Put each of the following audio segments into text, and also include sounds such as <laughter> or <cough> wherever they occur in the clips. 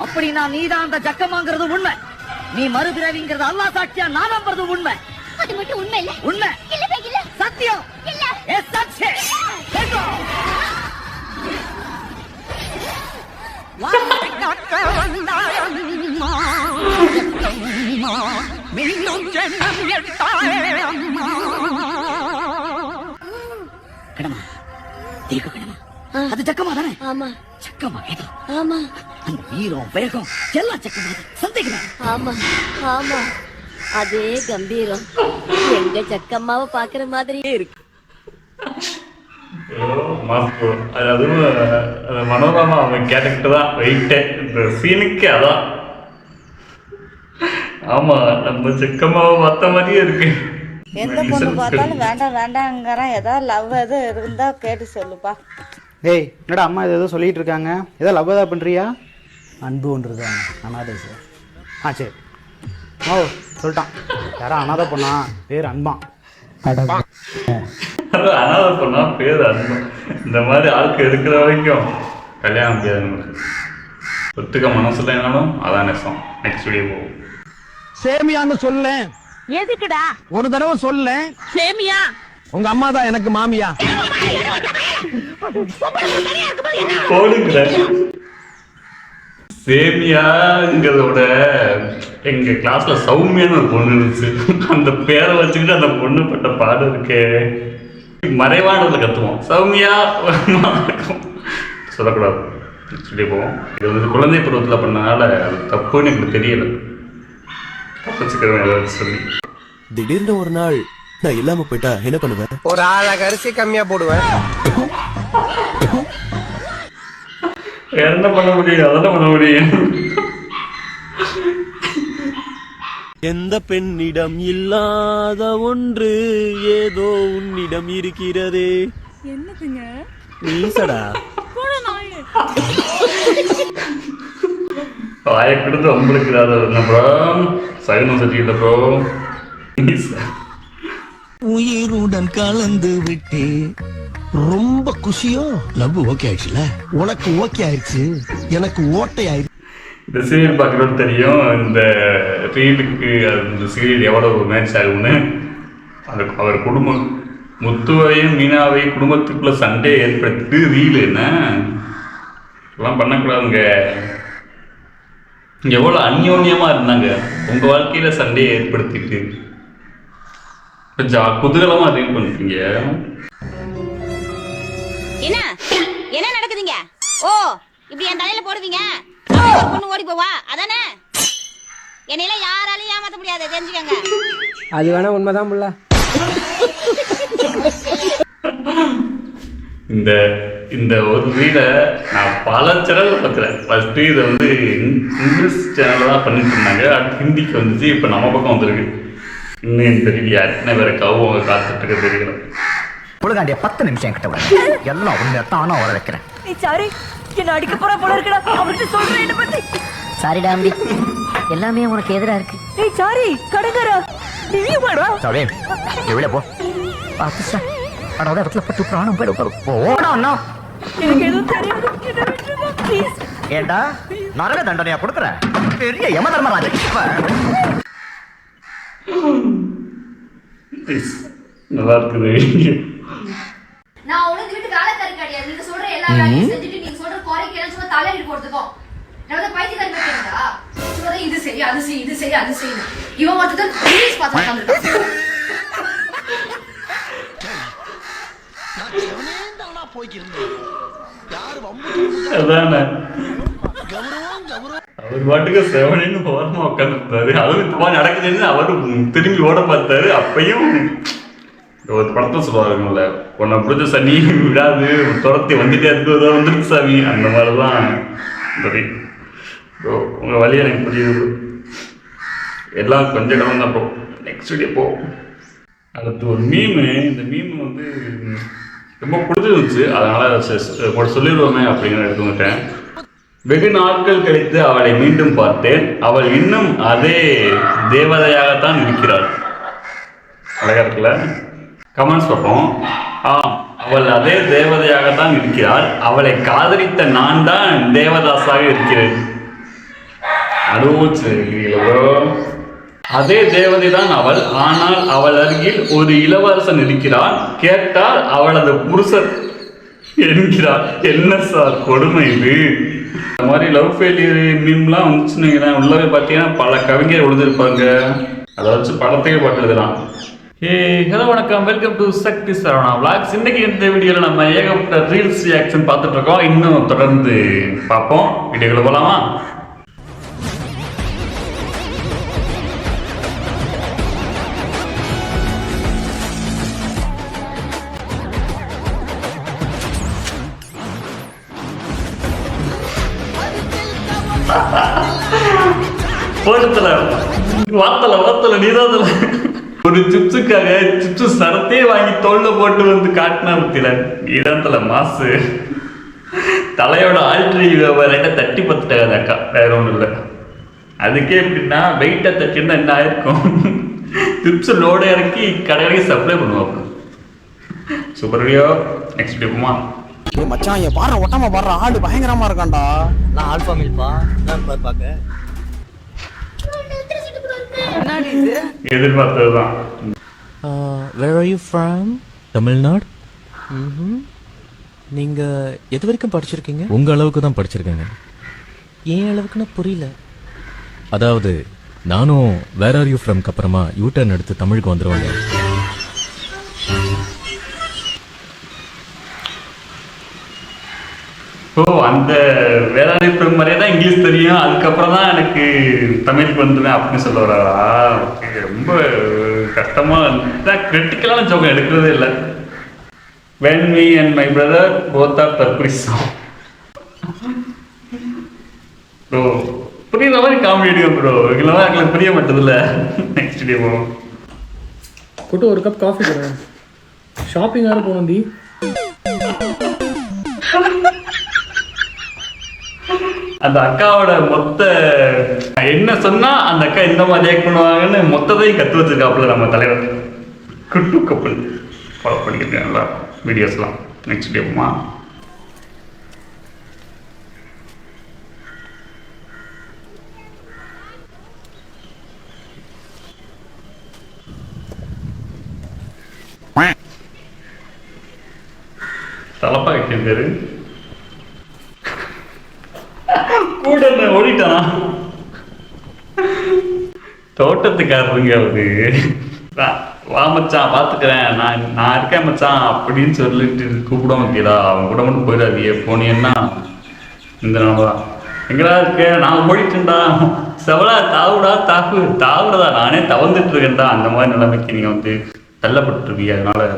அப்படின்னா நீதான் அந்த ஜக்கமாங்கிறது உண்மை. நீ மறுபிறவிங்கிறது அல்லா சாட்சியா நான் நம்புறது உண்மை. அது மட்டும் உண்மை இல்ல. உண்மை. சத்தியம். இல்ல. எஸ் சச்சே கடமா தீர்க்க கடமா அது ஜக்கமா தானே ஆமா சக்கமா ஆமா. அந்த வீரம் வேகம் எல்லாம் சக்கமா சந்தேகம். ஆமா ஆமா. அதே கம்பீரம். எங்க சக்கம்மாவை பாக்குற மாதிரியே இருக்கு. அதுவும் மனோரமா அவன் தான் வெயிட்டே. இந்த சீனுக்கு அதான். ஆமா நம்ம செக்கமாவை பார்த்த மாதிரியே இருக்கு. எந்த பொண்ணு பார்த்தாலும் வேண்டாம் வேண்டாங்கிறான் ஏதாவது லவ் எது இருந்தா கேட்டு சொல்லுப்பா. ஏய் என்னடா அம்மா இது ஏதோ சொல்லிட்டு இருக்காங்க. ஏதோ லவ் ஏதாவது பண்ணுறியா அன்பு ஒன்றுது அனாதை சார். ஆ சரி. ஓ சொல்லிட்டான். யாரா அனாதை பொண்ணா? பேர் அன்பான் அது அனாத பொண்ணா? பேர் அன்பு. இந்த மாதிரி ஆட்கள் இருக்கிற வரைக்கும் கல்யாணம் முடியாது நமக்கு. ஒத்துக்க மனசுல என்னாலும் அதான் நெசம். நெக்ஸ்ட் வீடியோ போவோம். சேமியான்னு சொல்லேன். எதுக்குடா? ஒரு தடவை சொல்லேன். சேமியா? உங்க அம்மா தான் எனக்கு மாமியா. போடுங்க சேமியாங்கிறதோட எங்க கிளாஸ்ல சௌமியான்னு ஒரு பொண்ணு இருந்துச்சு. அந்த பேரை வச்சுக்கிட்டு அந்த பொண்ணு பட்ட பாடு இருக்கே. மறைவானதுல கத்துவோம். சௌமியா. சொல்லக்கூடாது. சொல்லி போவோம். இது வந்து குழந்தை பருவத்தில் பண்ணனால அது தப்புன்னு எனக்கு தெரியல. தப்பிச்சுக்கிறேன் சொல்லி. திடீர்னு ஒரு நாள் நான் இல்லாம போயிட்டா என்ன பண்ணுவேன்? ஒரு ஆளாக அரிசி கம்மியா போடுவேன். வேற என்ன பண்ண முடியும்? அதெல்லாம் பண்ண முடியும்? எந்த பெண்ணிடம் இல்லாத ஒன்று ஏதோ உன்னிடம் இருக்கிறதே. என்னதுங்க? நீசடா வாயை கொடுத்து என்ன ப்ரோ? சகனம் செஞ்சுக்கிட்ட ப்ரோ. உயிருடன் கலந்து விட்டு ரொம்ப குஷியோ லவ் ஓகே ஆயிடுச்சுல? உனக்கு ஓகே ஆயிடுச்சு. எனக்கு ஓட்டை ஆயிடுச்சு இந்த சீரியல் பார்க்குறது தெரியும் இந்த ரீலுக்கு அந்த சீரியல் எவ்வளவு மேட்ச் ஆகும்னு. அந்த அவர் குடும்பம் முத்துவையும் மீனாவையும் குடும்பத்துக்குள்ள சண்டே ஏற்படுத்திட்டு ரீல் என்ன? இதெல்லாம் பண்ணக்கூடாதுங்க. எவ்வளோ அந்யோன்யமா இருந்தாங்க. உங்க வாழ்க்கையில சண்டையை ஏற்படுத்திட்டு. கொஞ்சம் குதூகலமா ரீல் பண்ணுறீங்க என்ன? என்ன நடக்குதுங்க? ஓ இப்படி என் தலையில போடுவீங்க? பொண்ணு ஓடி போவா? அதானே? என்னையெல்லாம் யாராலையும் ஏமாத்த முடியாது தெரிஞ்சுக்கங்க. அது வேணா உண்மைதான் புள்ள. இந்த இந்த ஒரு ரீலை நான் பல சேனல் பார்க்குறேன். ஃபஸ்ட்டு இதை வந்து இங்- இங்கிலீஷ் சேனலில் தான் பண்ணிட்டு இருந்தாங்க. அடுத்து ஹிந்திக்கு வந்துச்சு. இப்போ நம்ம பக்கம் வந்திருக்கு. இன்னும் தெரியல எத்தனை பேருக்காகவும் அவங்க காத்துட்டு இருக்க தெரியல. உலகாண்டிய பத்து நிமிஷம் கிட்ட வர எல்லாம் உண்மையா தானா வர வைக்கிறேன். நீ சாரி என்ன அடிக்க போற போல இருக்கடா. அவர்கிட்ட சொல்றேன் என்ன பத்தி. சாரிடா அம்பி. எல்லாமே உனக்கு எதிரா இருக்கு. ஏய் சாரி கடங்கரா நீ வாடா சாரி எவ்வளோ போ. பார்த்து சார். அட இடத்துல பட்டு பிராணம் போயிடும் போடா அண்ணா. எனக்கு எதுவும் தெரியாது. ப்ளீஸ் ஏண்டா நரக தண்டனையா கொடுக்குற? பெரிய யம தர்மராஜன். நல்லா இருக்குது நான் உனக்கு வீட்டு வேலைக்காரி கிடையாது நீங்க சொல்ற எல்லா வேலையும் செஞ்சுட்டு நீங்க சொல்ற குறைக்கு சும்மா தலையடி போறதுக்கும் நான் பைத்தியக்காரி கேட்டா சும்மா இது செய் அது செய் இது செய் அது செய் இவன் மட்டும் தான் ரீல்ஸ் பார்த்து உட்காந்துருக்கான் அவர் பாட்டுக்கு செவனின்னு ஓரமா உட்காந்துருந்தாரு அதுவும் இந்த மாதிரி நடக்குதுன்னு அவரு திரும்பி ஓட பார்த்தாரு. அப்பயும் ஒரு படத்தில் சொல்லுவாருங்கல்ல உன்னை பிடிச்ச சனி விடாது துரத்தி வந்துட்டே இருக்கு தான் வந்துருக்கு சாமி. அந்த மாதிரி தான் சரி ப்ரோ உங்கள் வழி எனக்கு புரியுது எல்லாம் கொஞ்சம் கலந்து தான் ப்ரோ. நெக்ஸ்ட் வீடியோ போ. அடுத்து ஒரு மீமு இந்த மீம் வந்து ரொம்ப பிடிச்சிருந்துச்சு. அதனால் கூட சொல்லிடுவோமே அப்படிங்கிற எடுத்து வந்துட்டேன் வெகு நாட்கள் கழித்து அவளை மீண்டும் பார்த்தேன். அவள் இன்னும் அதே தேவதையாகத்தான் இருக்கிறாள். அழகா இருக்குல்ல? கமெண்ட்ஸ் பார்ப்போம். ஆம் அவள் அதே தேவதையாகத்தான் இருக்கிறாள். அவளை காதலித்த நான் தான் தேவதாசாக இருக்கிறேன். அனுபவிச்சிருக்கீங்களோ அதே தேவதை தான் அவள். ஆனால் அவள் அருகில் ஒரு இளவரசன் இருக்கிறான். கேட்டால் அவளது புருஷர் என்கிறார். என்ன சார் கொடுமை இது? இந்த மாதிரி லவ் ஃபெயிலியர் மீம்லாம் வந்துச்சுன்னு உள்ளவே பார்த்தீங்கன்னா பல கவிஞர் எழுதியிருப்பாங்க அதை வச்சு படத்தையே பாட்டு எழுதலாம் ஏ ஹலோ வணக்கம். Welcome to Sakthi Saravana vlogs. இன்னைக்கு இந்த வீடியோவில் நம்ம ஏகப்பட்ட ரீல்ஸ் ரியாக்ஷன் பார்த்துட்டு இருக்கோம். இன்னும் தொடர்ந்து பார்ப்போம். வீடியோக்குள்ள போகலாமா <laughs> போட்டத்துல வாத்தல வாத்தல நீதாதல ஒரு சிப்ஸுக்காக சிப்ஸ் சரத்தையே வாங்கி தோல்ல போட்டு வந்து காட்டினா பத்தில நீதாந்தல மாசு. தலையோட ஆல்ட்ரி லைட்டை தட்டி பத்துட்டாங்க அந்த அக்கா. வேற ஒன்றும் இல்லை. அதுக்கே எப்படின்னா வெயிட்டை தட்டிருந்தா என்ன ஆயிருக்கும்? சிப்ஸ் லோட இறக்கி கடைக்கு சப்ளை பண்ணுவாங்க சூப்பர் வீடியோ நெக்ஸ்ட் வீடியோமா ஏய் மச்சான் என் பாடுற ஒட்டாம பாடுற ஆளு பயங்கரமா இருக்கான்டா. நான் ஆல்ஃபா மில்பா நான் பார்க்க எதிர்பார்த்ததுதான். Where are you from Tamil Nadu நீங்க எது வரைக்கும் படிச்சிருக்கீங்க? உங்க அளவுக்கு தான் படிச்சிருக்கேங்க. ஏன் அளவுக்குன்னு புரியல. அதாவது நானும் வேர் ஆர் யூ ஃப்ரம்க்கு அப்புறமா யூ டர்ன் எடுத்து தமிழுக்கு வந்துருவாங்க. அந்த வேளாண்மை பிரபு மாதிரியே தான் இங்கிலீஷ் தெரியும். அதுக்கப்புறம் தான் எனக்கு தமிழ் வந்துடுவேன் அப்படின்னு சொல்ல வராரா ரொம்ப கஷ்டமாக கிரிட்டிக்கலான ஜோகம் எடுக்கிறதே இல்லை. When me and my brother both are the prism bro புரியுற மாதிரி காமெடி எடுக்கும் ப்ரோ இல்லைனா எங்களுக்கு புரிய மாட்டதில்ல. நெக்ஸ்ட் டே போவோம் கூட்டு ஒரு கப் காஃபி ஷாப்பிங் ஆறு போகணும் தி அந்த அக்காவோட மொத்த என்ன சொன்னா அந்த அக்கா இந்த மாதிரி ரியாக்ட் பண்ணுவாங்கன்னு மொத்தத்தையும் கத்து வச்சிருக்காப்புல நம்ம தலைவர். குட்டு கப்பல். ஃபாலோ பண்ணிக்கிட்டு நல்லா வீடியோஸ்லாம் நெக்ஸ்ட் டே போமா தலப்பா வைக்க பேரு கூட என்ன ஓடிட்டானா தோட்டத்துக்காரருங்க அவரு வா- வா மச்சான் பாத்துக்கிறேன். நான் நான் இருக்கேன் மச்சான் அப்படின்னு சொல்லிட்டு கூப்பிடாம இருக்கீடா அவன் கூட மட்டும் போயிடாதீங்க போனீங்கன்னா இந்த நம்ம எங்கடா இருக்க? நான் ஓடிட்டேன்டா செவலா தாவுடா தாவு. தாவுடா நானே தவந்துட்டு இருக்கேன்டா. அந்த மாதிரி நிலைமைக்கு நீங்க வந்து தள்ளப்பட்டிருக்கீங்க அதனால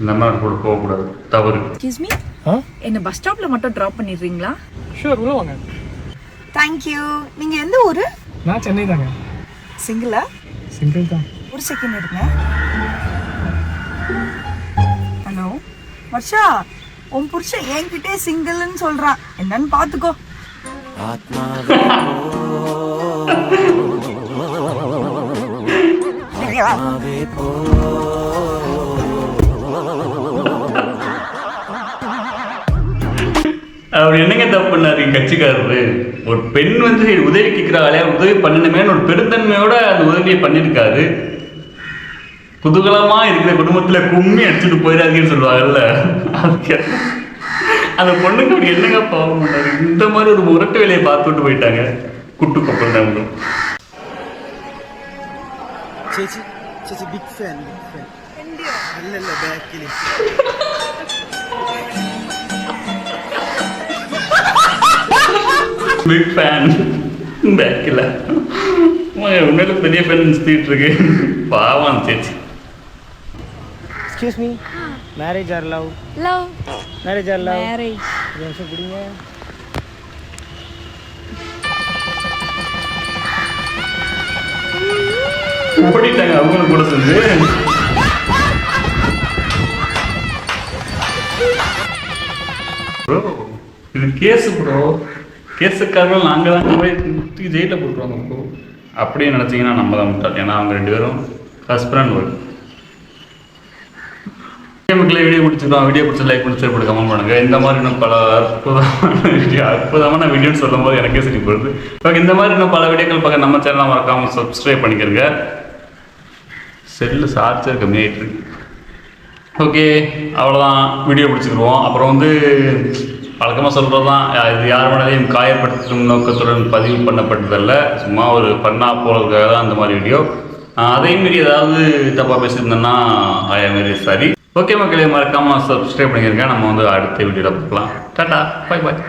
இந்த மாதிரி கூட போகக்கூடாது. தவறு. என்ன பஸ் ஸ்டாப்ல மட்டும் டிராப் பண்ணிடுறீங்களா? ஷூர் உள்ள வாங்க. தேங்க்யூ நீங்க எந்த ஊரு? நான் சென்னை தாங்க. சிங்கிளா சிங்கிள் தான். ஒரு செகண்ட் இருங்க. ஹலோ வர்ஷா உன் புருஷன் என்கிட்டே சிங்கிள்னு சொல்றான். என்னன்னு பாத்துக்கோ. அவர் என்னங்க தப்பு பண்ணாரு கட்சிக்காரரு? ஒரு பெண் வந்து உதவி கேட்கிறாளே உதவி பண்ணணுமேனு ஒரு பெருந்தன்மையோட அந்த உதவியை பண்ணியிருக்காரு குதூகலமா இருக்கிற குடும்பத்துல கும்மி அடிச்சுட்டு போயிடாதீங்கன்னு சொல்லுவாங்கல்ல அதுக்கு அந்த பொண்ணுக்கு அப்படி என்னங்க பாவம் பண்ணாரு இந்த மாதிரி ஒரு முரட்டு வேலையை பார்த்து விட்டு போயிட்டாங்க குட்டு கப்பல் தான் bro. ചേച്ചി ചേച്ചി ബിഗ് ഫാൻ ബിഗ് ഫാൻ അല്ലല്ല ബാക്കില് பிக் ஃபேன் பேக்கில் உண்மையில பெரிய ஃபேன் சுத்திட்டு இருக்கு. பாவம் சேச்சி. Excuse me marriage or love love marriage or love marriage ஒரு நிமிஷம் பிடிங்க ஓடிட்டாங்க அவங்களும் கூட சேர்ந்து. ப்ரோ இது கேஸ் ப்ரோ கேஸுக்காரர்கள் நாங்கள் தான் போய் தூக்கி ஜெயிலில் போட்டுருவாங்க ப்ரோ அப்படியே நினச்சிங்கன்னா நம்ம தான் முட்டாள். ஏன்னா அவங்க ரெண்டு பேரும் ஹஸ்பண்ட் ஒர்க் மக்களே வீடியோ பிடிச்சிருக்கோம் வீடியோ பிடிச்ச லைக் பண்ணி ஷேர் பண்ணி கமெண்ட் பண்ணுங்க. இந்த மாதிரி இன்னும் பல அற்புதமான வீடியோ அற்புதமான வீடியோன்னு சொல்லும் போது எனக்கே சரி போடுது ஓகே இந்த மாதிரி இன்னும் பல வீடியோக்கள் பார்க்க நம்ம சேனலை மறக்காம சப்ஸ்கிரைப் பண்ணிக்கிறங்க. செல்லு சார்ஜர் கம்மியாகிட்டு இருக்கு. ஓகே அவ்வளோதான் வீடியோ பிடிச்சிக்கிடுவோம். அப்புறம் வந்து வழக்கமாக சொல்கிறது தான் இது யார் மனதையும் காயப்படுத்தும் நோக்கத்துடன் பதிவு பண்ணப்பட்டதல்ல. சும்மா ஒரு பண்ணா போகிறதுக்காக தான் அந்த மாதிரி வீடியோ அதே மாரி ஏதாவது தப்பாக பேசியிருந்தேன்னா ஐ ஆம் வெரி சாரி ஓகே மக்களே மறக்காமல் சப்ஸ்கிரைப் பண்ணியிருக்கேன் நம்ம வந்து அடுத்த வீடியோவில் பார்க்கலாம். Tata bye bye